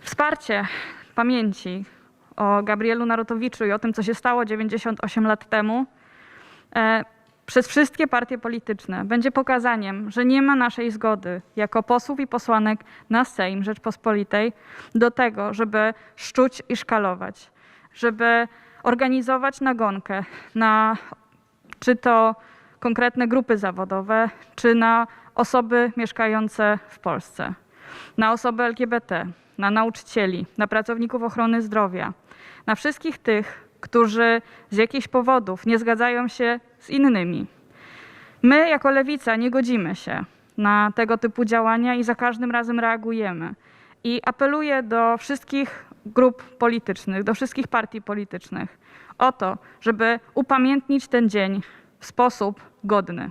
Wsparcie pamięci o Gabrielu Narutowiczu i o tym, co się stało 98 lat temu, e, przez wszystkie partie polityczne będzie pokazaniem, że nie ma naszej zgody jako posłów i posłanek na Sejm Rzeczpospolitej do tego, żeby szczuć i szkalować, żeby organizować nagonkę na czy to konkretne grupy zawodowe, czy na osoby mieszkające w Polsce, na osoby LGBT, na nauczycieli, na pracowników ochrony zdrowia, na wszystkich tych, którzy z jakichś powodów nie zgadzają się z innymi. My, jako lewica, nie godzimy się na tego typu działania i za każdym razem reagujemy. I apeluję do wszystkich grup politycznych, do wszystkich partii politycznych o to, żeby upamiętnić ten dzień w sposób godny.